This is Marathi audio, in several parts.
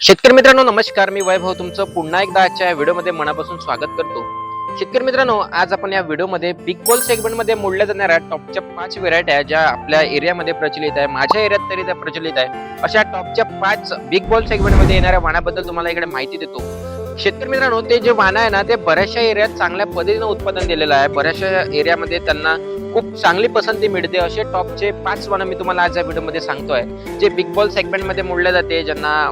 शेतकरी मित्रांनो नमस्कार. मी वैभव. तुमचं पुन्हा एकदा आजच्या व्हिडिओमध्ये मनापासून स्वागत करतो. शेतकरी मित्रांनो आज आपण या व्हिडिओमध्ये बिग बॉल सेगमेंटमध्ये मोडल्या जाणाऱ्या टॉपच्या पाच व्हेरायटी आहे ज्या आपल्या एरियामध्ये प्रचलित आहे. माझ्या एरियात तरी त्या प्रचलित आहे. अशा टॉपच्या पाच बिग बॉल सेगमेंटमध्ये येणाऱ्या वाणाबद्दल तुम्हाला इकडे माहिती देतो. शेतकरी मित्रांनो ते जे वाण आहे ना ते बऱ्याचशा एरियात चांगल्या पद्धतीनं उत्पादन दिलेलं आहे. बऱ्याचशा एरियामध्ये त्यांना खूप चांगली पसंती मिळते. असे टॉपचे पाच वाणं मी तुम्हाला आज या व्हिडिओमध्ये सांगतोय. जे बिग बॉल सेगमेंटमध्ये मोडले जाते ज्यांना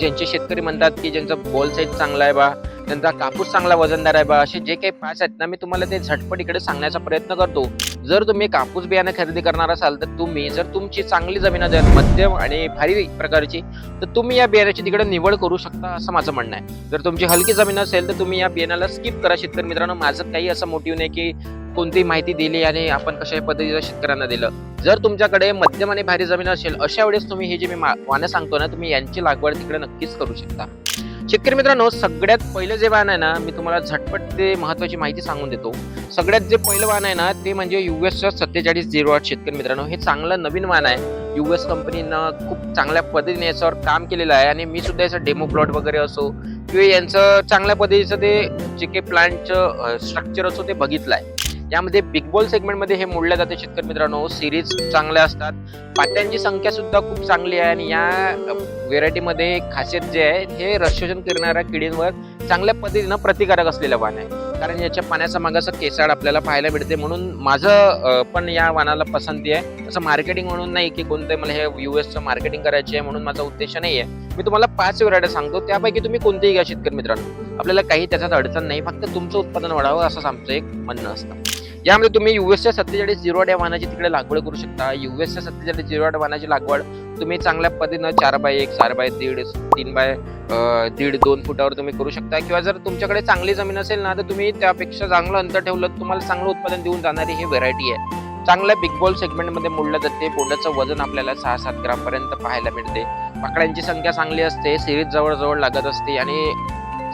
ज्यांचे शेतकरी म्हणतात की ज्यांचं बॉल साईज चांगला आहे बा त्यांचा कापूस चांगला वजनदार आहे बा असे जे काही पाच आहेत ना मी तुम्हाला ते झटपट इकडे सांगण्याचा प्रयत्न करतो. जर तुम्ही कापूस बियाणं खरेदी करणार असाल तर तुम्ही जर तुमची चांगली जमीन असेल मध्यम आणि भारी प्रकारची तर तुम्ही या बियाण्याची तिकडे निवड करू शकता असं माझं म्हणणं आहे. जर तुमची हलकी जमीन असेल तर तुम्ही या बियाण्याला स्किप करा शेतकरी मित्रांनो. माझं काही असं मोटिव्ह नाही की कोणती माहिती दिली आणि आपण कशा पद्धतीचं शेतकऱ्यांना दिलं. जर तुमच्याकडे मध्यम आणि भारी जमीन असेल अशा वेळेस तुम्ही हे जे मी मा- वाणं सांगतो ना तुम्ही यांची लागवड तिकडे नक्कीच करू शकता. शेतकरी मित्रांनो सगळ्यात पहिलं जे वाहन आहे ना मी तुम्हाला झटपट ते महत्वाची माहिती सांगून देतो. सगळ्यात जे पहिलं वाहन आहे ना ते म्हणजे युएसचं सत्तेचाळीस झिरो आठ शेतकरी मित्रांनो हे चांगलं नवीन वाहन आहे. युएस कंपनीनं खूप चांगल्या पद्धतीने याच्यावर काम केलेलं आहे आणि मी सुद्धा याचं डेमो प्लॉट वगैरे असो किंवा यांचं चांगल्या पद्धतीचं ते जे काही प्लांटचं स्ट्रक्चर असो ते बघितलं आहे. यामध्ये बिग बॉल सेगमेंटमध्ये हे मोडले जाते शेतकरी मित्रांनो. सिरीज चांगल्या असतात. पाट्यांची संख्या सुद्धा खूप चांगली आहे आणि या व्हेरायटीमध्ये खासियत जे आहे हे रक्षोषण करणाऱ्या किडींवर चांगल्या पद्धतीनं प्रतिकारक असलेलं वाण आहे. कारण याच्या पाण्याचा मागाचं केसाळ आपल्याला पाहायला मिळते. म्हणून माझं पण या वाणाला पसंती आहे. असं मार्केटिंग म्हणून नाही की कोणतं मला हे यू एसचं मार्केटिंग करायची आहे म्हणून माझा उद्देश नाही आहे मी तुम्हाला पाच व्हरायटी सांगतो. त्यापैकी तुम्ही कोणतेही घ्या शेतकरी मित्रांनो. आपल्याला काही त्याच्यात अडचण नाही. फक्त तुमचं उत्पादन वाढावं असं आमचं एक म्हणणं असतं. यामध्ये तुम्ही युएसच्या सत्तेचाळीस झिरो आठ या वाहनाची तिकडे लागवड करू शकता. युएसच्या सत्तेचाळीस झिरो आठ वाहनाची लागवड तुम्ही चांगल्या पद्धतीनं चार बाय एक चार बाय दीड तीन बाय दीड दोन फुटावर तुम्ही करू शकता. किंवा जर तुमच्याकडे चांगली जमीन असेल ना तर तुम्ही त्यापेक्षा चांगलं अंतर ठेवलं तर तुम्हाला चांगलं उत्पादन देऊन जाणारी ही व्हेरायटी आहे. चांगल्या बिग बॉल सेगमेंटमध्ये मोडलं जाते. बोंडाचं वजन आपल्याला सहा सात ग्रामपर्यंत पाहायला मिळते. पाकड्यांची संख्या चांगली असते. सिरीज जवळजवळ लागत असते. आणि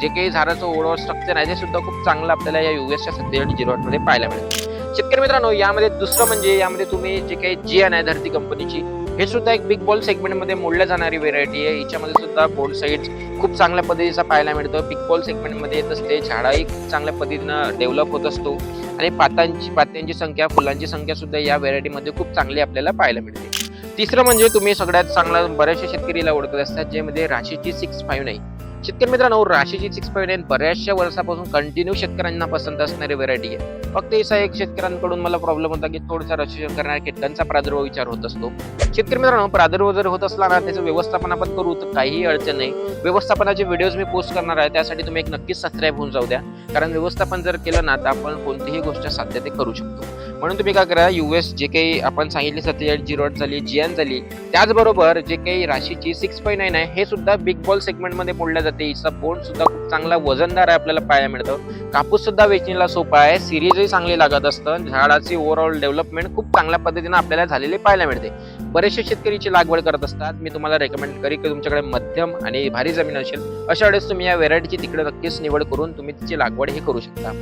जे काही झाडाचं ओव्हरऑल स्ट्रक्चर आहे ते सुद्धा खूप चांगलं आपल्याला या युएसच्या सत्तेचाळीस झिरो मध्ये पाहायला मिळतं शेतकरी मित्रांनो यामध्ये दुसरं म्हणजे यामध्ये तुम्ही जे काही जियान आहे धरती कंपनीची हे सुद्धा एक बिग बॉल सेगमेंटमध्ये मोडल्या जाणारी व्हेरायटी आहे. हिच्यामध्ये सुद्धा बोर्ड साईड खूप चांगल्या पद्धतीचा पाहायला मिळतो. बिग बॉल सेगमेंटमध्ये येत असते झाडाही चांगल्या पद्धतीनं डेव्हलप होत असतो. आणि पातांची पात्यांची संख्या फुलांची संख्या सुद्धा या व्हेरायटीमध्ये खूप चांगली आपल्याला पाहायला मिळते. तिसरं म्हणजे तुम्ही सगळ्यात चांगला बऱ्याचशा शेतकरीला ओळखत असतात ज्यामध्ये राशीची सिक्स फाईव्ह नाही शेतकरी मित्रांनो राशीची सिक्स फाईव्ह नाईन बऱ्याचशा वर्षापासून कंटिन्यू शेतकऱ्यांना पसंत असणारी व्हरायटी आहे. फक्त असा एक शेतकऱ्यांकडून मला प्रॉब्लेम होता की थोडासा रक्षण करणाऱ्या कीटकांचा प्रादुर्भाव विचार होत असतो. शेतकरी मित्रांनो प्रादुर्भाव जर होत असला ना त्याचं व्यवस्थापन आपण करू तर काहीही अडचण नाही. व्यवस्थापनाचे व्हिडिओज मी पोस्ट करणार आहे त्यासाठी तुम्ही एक नक्कीच सबस्क्राईब होऊन जाऊ द्या. कारण व्यवस्थापन जर केलं ना तर आपण कोणतीही गोष्ट साध्य ते करू शकतो. म्हणून तुम्ही काय करा यू एस जे काही आपण सांगितले सत्तेचाळीस झिरो आठ झाली जियान झाली त्याचबरोबर जे काही राशीची सिक्स पॉईंट नाईन आहे हे सुद्धा बिग बॉल सेगमेंटमध्ये मोडल्या जाते हिचा बोंड सुद्धा खूप चांगला वजनदार आहे आपल्याला पाहायला मिळतं. कापूस सुद्धा वेचणीला सोपा आहे. सिरीजही चांगली लागत असतं. झाडाची ओव्हरऑल डेव्हलपमेंट खूप चांगल्या पद्धतीने आपल्याला झालेली पाहायला मिळते. बरेचसे शेतकरीची लागवड करत असतात. मी तुम्हाला रेकमेंड करी की तुमच्याकडे मध्यम आणि भारी जमीन असेल अशा वेळेस तुम्ही या व्हेरायटीची तिकडे नक्कीच निवड करून तुम्ही तिची लागवड हे करू शकता.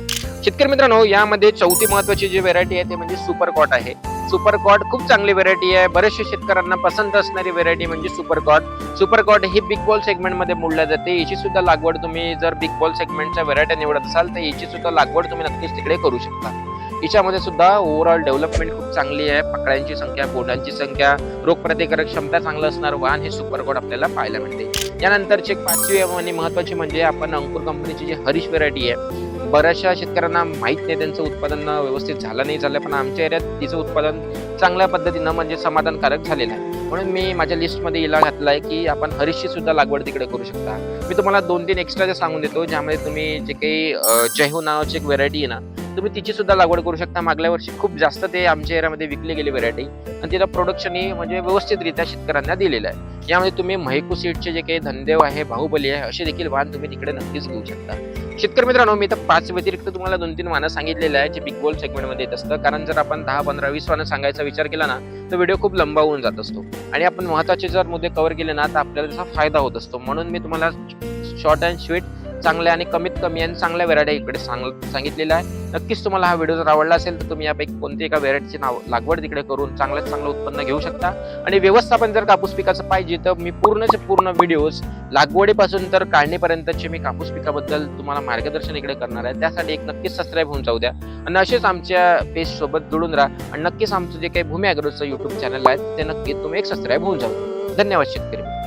शेतकरी मित्रांनो यामध्ये चौथी महत्वाची जी व्हेरायटी आहे ते म्हणजे सुपर कॉट आहे. सुपर कॉट खूप चांगली व्हेरायटी आहे. बरेचशे शेतकऱ्यांना पसंत असणारी व्हेरायटी म्हणजे सुपर कॉट सुपर कॉट ही बिग बॉल सेगमेंटमध्ये मोडल्या जाते. याची सुद्धा लागवड तुम्ही जर बिग बॉल सेगमेंटच्या व्हेरायटी निवडत असाल तर याची सुद्धा लागवड तुम्ही नक्कीच तिकडे करू शकता. हिच्यामध्ये सुद्धा ओव्हरऑल डेव्हलपमेंट खूप चांगली आहे. पकड्यांची संख्या बोटांची संख्या रोगप्रतिकारक क्षमता चांगलं असणार वाहन हे सुपर कॉट आपल्याला पाहायला मिळते. यानंतरची एक पाचवी आणि महत्वाची म्हणजे आपण अंकुर कंपनीची जी हरीश व्हेरायटी आहे बऱ्याचशा शेतकऱ्यांना माहीत नाही त्यांचं उत्पादन व्यवस्थित झालं नाही झालं पण आमच्या एरियात तिचं उत्पादन चांगल्या पद्धतीनं म्हणजे समाधानकारक झालेलं आहे. म्हणून मी माझ्या लिस्टमध्ये इला घातला आहे की आपण हरीशची सुद्धा लागवड तिकडे करू शकता. मी तुम्हाला दोन तीन एक्स्ट्रा सांगून देतो ज्यामध्ये तुम्ही जे काही जयहू नावाची एक व्हेरायटी आहे ना तुम्ही तिची सुद्धा लागवड करू शकता. मागल्या वर्षी खूप जास्त ते आमच्या एरियामध्ये विकली गेली व्हेरायटी आणि तिला प्रोडक्शनही म्हणजे व्यवस्थितरित्या शेतकऱ्यांना दिलेलं आहे. यामध्ये तुम्ही महिकू सीडचे जे काही धनदेव आहे बाहुबली आहे असे देखील वाहन तुम्ही तिकडे नक्कीच घेऊ शकता. शेतकरी मित्रांनो मी तर पाच व्यतिरिक्त तुम्हाला दोन तीन वाहनं सांगितलेले आहे जे बिग बॉल सेगमेंटमध्ये येत असतं. कारण जर आपण दहा पंधरा वीस वाहनं सांगायचा विचार केला ना तर व्हिडिओ खूप लंबा होऊन जात असतो. आणि आपण महत्त्वाचे जर मुद्दे कव्हर केले ना तर आपल्याला त्याचा फायदा होत असतो. म्हणून मी तुम्हाला शॉर्ट अँड स्वीट चांगल्या आणि कमीत कमी आणि चांगल्या व्हेरायटी इकडे सांग सांगितलेल्या आहे. नक्कीच तुम्हाला हा व्हिडिओ जर आवडला असेल तर तुम्ही यापैकी कोणती एका व्हेरायटीची नाव लागवड तिकडे करून चांगल्यात चांगलं उत्पन्न घेऊ शकता. आणि व्यवस्थापन जर कापूस पिकाचं पाहिजे तर मी पूर्णचे पूर्ण व्हिडिओज लागवडीपासून तर काढणीपर्यंतचे मी कापूस पिकाबद्दल तुम्हाला मार्गदर्शन इकडे करणार आहे. त्यासाठी एक नक्कीच सबस्क्राईब होऊन जाऊ द्या. आणि असेच आमच्या पेज सोबत जुळून राहा. आणि नक्कीच आमचं जे काही भूमी अॅग्रोचं युट्यूब चॅनल आहे ते नक्की तुम्ही एक सबस्क्राईब होऊन जाऊ. धन्यवाद शेतकरी.